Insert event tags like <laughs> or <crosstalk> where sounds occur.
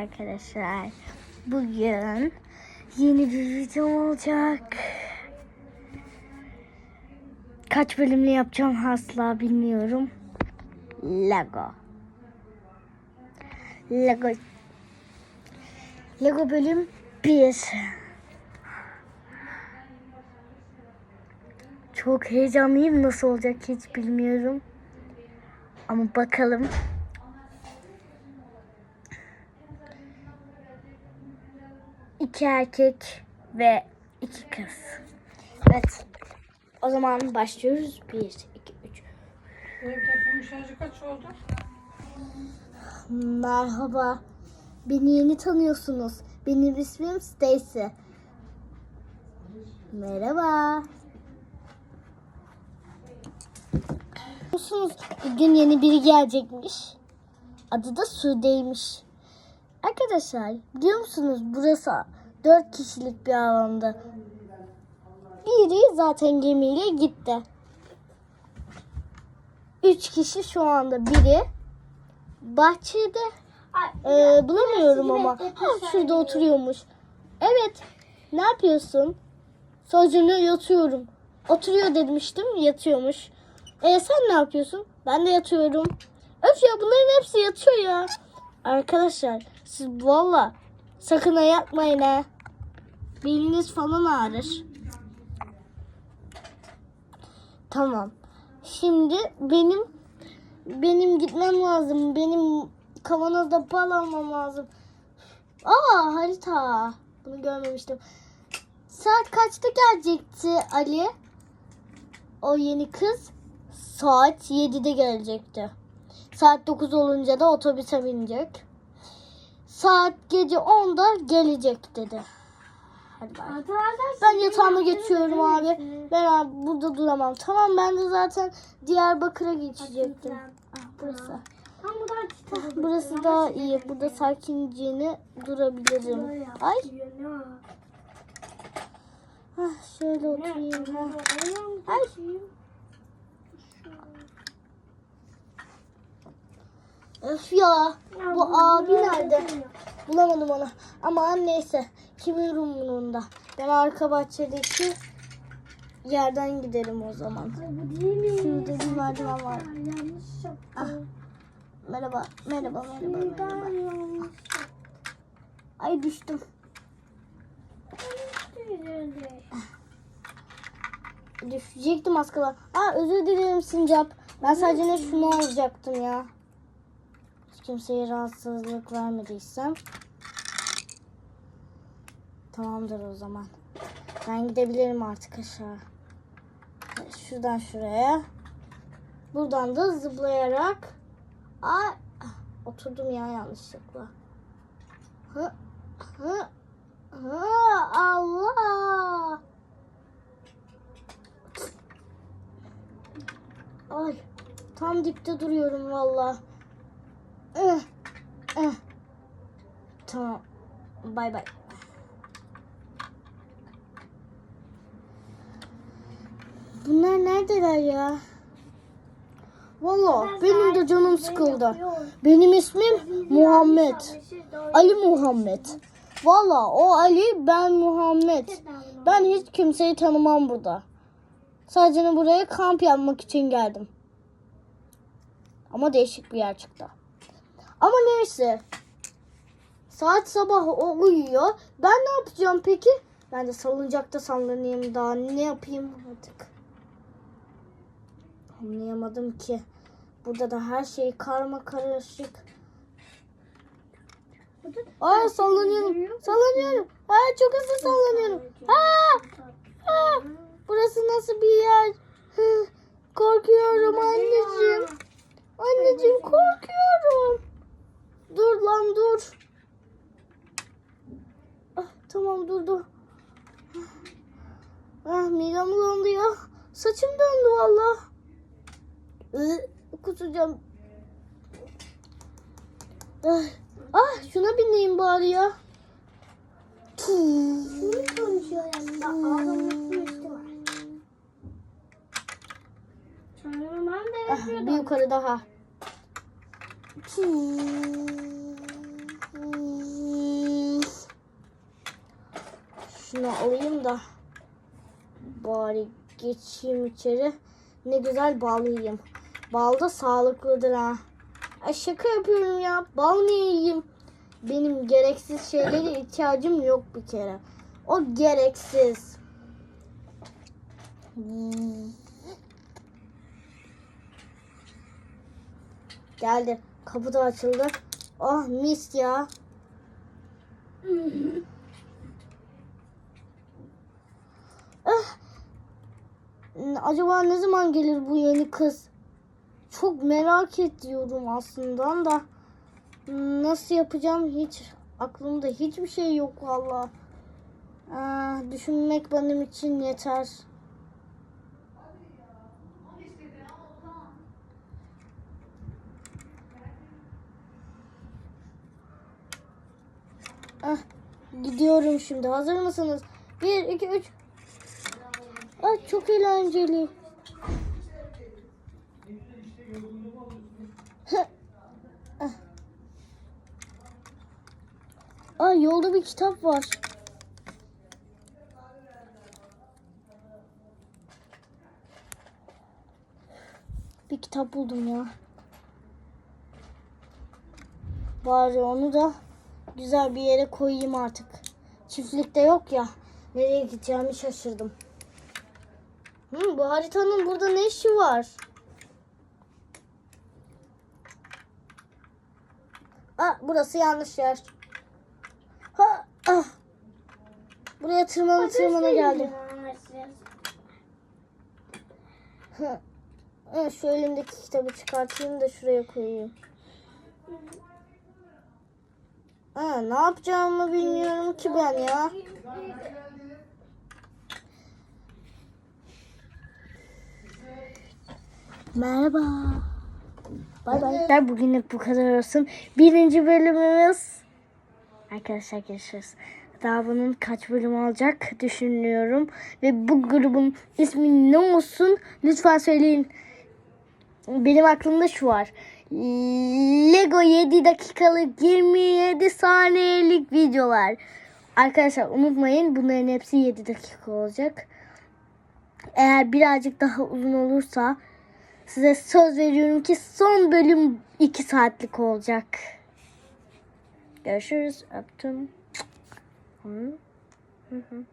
arkadaşlar. Bugün yeni bir video olacak. Kaç bölümlü yapacağım asla bilmiyorum. Lego. Lego. Lego bölüm 1. Çok heyecanlıyım. Nasıl olacak hiç bilmiyorum. Ama bakalım. İki erkek ve iki kız. Evet. O zaman başlıyoruz. Bir, iki, üç. Benim telefonun şarjı kaç oldu? Merhaba. Beni yeni tanıyorsunuz. Benim ismim Stacy. Merhaba. Biliyorsunuz bugün yeni biri gelecekmiş. Adı da Sude'ymiş. Arkadaşlar biliyor musunuz burası 4 kişilik bir alanda. Biri zaten gemiyle gitti. 3 kişi şu anda biri bahçede ee, bulamıyorum ama. Ha, şurada oturuyormuş. Evet. Ne yapıyorsun? Sözünü yatıyorum. Oturuyor demiştim. Yatıyormuş. E sen ne yapıyorsun? Ben de yatıyorum. Öf ya bunların hepsi yatıyor ya. Arkadaşlar siz valla sakın ha yatmayın ha. Beliniz falan ağrır. Tamam. Şimdi benim benim gitmem lazım. Benim kavanozda bal almam lazım. Aa harita. Bunu görmemiştim. Saat kaçta gelecekti Ali? O yeni kız saat 7'de gelecekti. Saat 9 olunca da otobüse binecek. Saat gece 10'da gelecek dedi. Hadi bay. Ben yatağıma geçiyorum abi. Ben abi burada duramam. Tamam ben de zaten Diyarbakır'a geçecektim. Ah, burası. Ah, burası daha iyi. Burada sakincene durabilirim. Ay. Ah, şöyle oturayım. Ay. Öf ya. Bu abi nerede? Bulamadım onu. Ama neyse. Kimin umurunda? Ben arka bahçedeki yerden giderim o zaman. Şurada bir merdiven var. Ah. Merhaba, merhaba, merhaba, merhaba. Ay düştüm. Düşecektim az kala. Aa özür dilerim Sincap. Ben sadece ne şunu alacaktım ya. Kimseye rahatsızlık vermediysem. Tamamdır o zaman. Ben gidebilirim artık aşağı. Şuradan şuraya. Buradan da zıplayarak. Aa, oturdum ya yanlışlıkla. Hı, hı, hı, Allah. Ay, tam dipte duruyorum valla. Tamam. Bay bay. Bunlar neredeler ya? Valla benim de canım sıkıldı. Benim ismim Muhammed. Ali Muhammed. Valla o Ali ben Muhammed. Ben hiç kimseyi tanımam burada. Sadece buraya kamp yapmak için geldim. Ama değişik bir yer çıktı. Ama neyse. Saat sabah o uyuyor. Ben ne yapacağım peki? Ben de salıncakta sallanayım daha ne yapayım artık. Anlayamadım ki. Burada da her şey karma karışık. Aa sallanıyorum. Sallanıyorum. Aa çok hızlı sallanıyorum. Aa! Aa! Burası nasıl bir yer? Korkuyorum anneciğim. Anneciğim korkuyorum. Dur lan dur. Ah, tamam durdu. Ah midem bulandı ya. Saçım döndü valla. Iı, Kusacağım. Ah, ah şuna bineyim bari ya. Kim konuşuyor yanında? Sanırım ben de Ah, bir yukarı daha. Şunu alayım da bari geçeyim içeri. Ne güzel bal yiyeyim. Bal da sağlıklıdır ha. Ay şaka yapıyorum ya. Bal niye yiyeyim? Benim gereksiz şeylere ihtiyacım yok bir kere. O gereksiz. Geldi. Kapı da açıldı. Oh mis ya. acaba ne zaman gelir bu yeni kız? Çok merak ediyorum aslında da nasıl yapacağım hiç aklımda hiçbir şey yok valla. Ah, düşünmek benim için yeter. Ah, gidiyorum şimdi. Hazır mısınız? 1, 2, 3 çok eğlenceli. <laughs> Aa, yolda bir kitap var. Bir kitap buldum ya. Bari onu da güzel bir yere koyayım artık. Çiftlikte yok ya. Nereye gideceğimi şaşırdım. Hı, bu haritanın burada ne işi var? Aa, burası yanlış yer. Ha, ah. Buraya tırmana tırmana geldim. Ha, şu elimdeki kitabı çıkartayım da şuraya koyayım. Ha, ne yapacağımı bilmiyorum ki ben ya. Merhaba. Bay bay. Bugünlük bu kadar olsun. Birinci bölümümüz. Arkadaşlar görüşürüz. Daha bunun kaç bölüm olacak düşünüyorum. Ve bu grubun ismi ne olsun lütfen söyleyin. Benim aklımda şu var. Lego 7 dakikalık 27 saniyelik videolar. Arkadaşlar unutmayın bunların hepsi 7 dakika olacak. Eğer birazcık daha uzun olursa size söz veriyorum ki son bölüm 2 saatlik olacak. Görüşürüz. Öptüm. Hı hı.